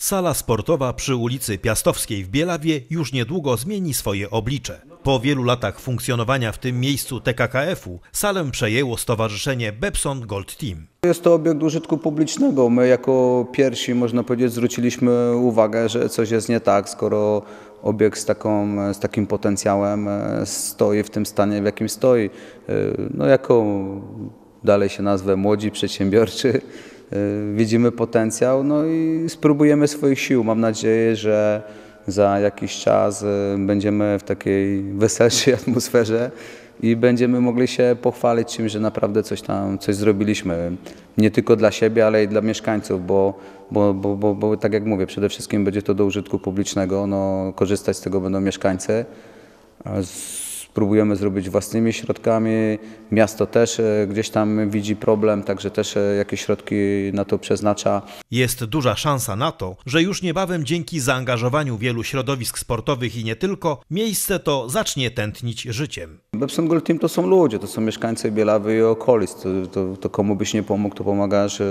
Sala sportowa przy ulicy Piastowskiej w Bielawie już niedługo zmieni swoje oblicze. Po wielu latach funkcjonowania w tym miejscu TKKF-u salę przejęło stowarzyszenie Bepson Gold Team. Jest to obiekt użytku publicznego. My jako pierwsi, można powiedzieć, zwróciliśmy uwagę, że coś jest nie tak, skoro obiekt z, taką, z takim potencjałem e, stoi w tym stanie, w jakim stoi. E, No jako, dalej się nazwę, młodzi przedsiębiorczy, widzimy potencjał no i spróbujemy swoich sił. Mam nadzieję, że za jakiś czas e, będziemy w takiej weselszej atmosferze i będziemy mogli się pochwalić czymś, że naprawdę coś tam, coś zrobiliśmy. Nie tylko dla siebie, ale i dla mieszkańców, bo, bo, bo, bo, bo tak jak mówię, przede wszystkim będzie to do użytku publicznego, no, korzystać z tego będą mieszkańcy. A Spróbujemy zrobić własnymi środkami. Miasto też e, gdzieś tam widzi problem, także też e, jakieś środki na to przeznacza. Jest duża szansa na to, że już niebawem dzięki zaangażowaniu wielu środowisk sportowych i nie tylko, miejsce to zacznie tętnić życiem. Bepson Gold Team to są ludzie, to są mieszkańcy Bielawy i okolic. To, to, to komu byś nie pomógł, to pomagasz e,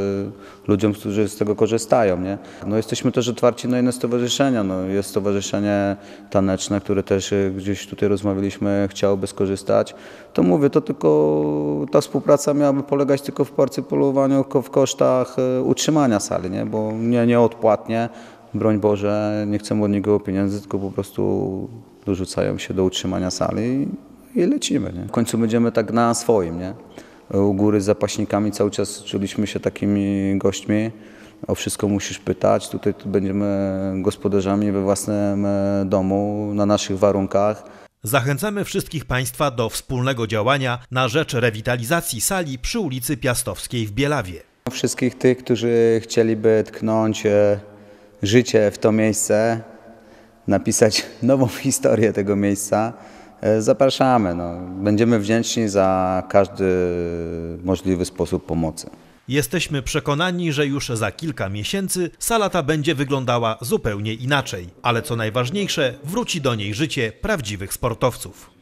ludziom, którzy z tego korzystają. Nie? No jesteśmy też otwarci na inne stowarzyszenia. No, jest stowarzyszenie taneczne, które też gdzieś tutaj rozmawialiśmy, chciałoby skorzystać. To mówię, to tylko ta współpraca miałaby polegać tylko w partypolowaniu ko- w kosztach e, utrzymania sali, nie? bo nie, nie odpłatnie. Broń Boże, nie chcemy od niego pieniędzy, tylko po prostu dorzucają się do utrzymania sali i lecimy. Nie? W końcu będziemy tak na swoim. Nie? U góry z zapaśnikami cały czas czuliśmy się takimi gośćmi. O wszystko musisz pytać. Tutaj tu będziemy gospodarzami we własnym e, domu, na naszych warunkach. Zachęcamy wszystkich Państwa do wspólnego działania na rzecz rewitalizacji sali przy ulicy Piastowskiej w Bielawie. Wszystkich tych, którzy chcieliby tknąć e, życie w to miejsce, napisać nową historię tego miejsca, e, zapraszamy. No. Będziemy wdzięczni za każdy możliwy sposób pomocy. Jesteśmy przekonani, że już za kilka miesięcy sala ta będzie wyglądała zupełnie inaczej, ale co najważniejsze, wróci do niej życie prawdziwych sportowców.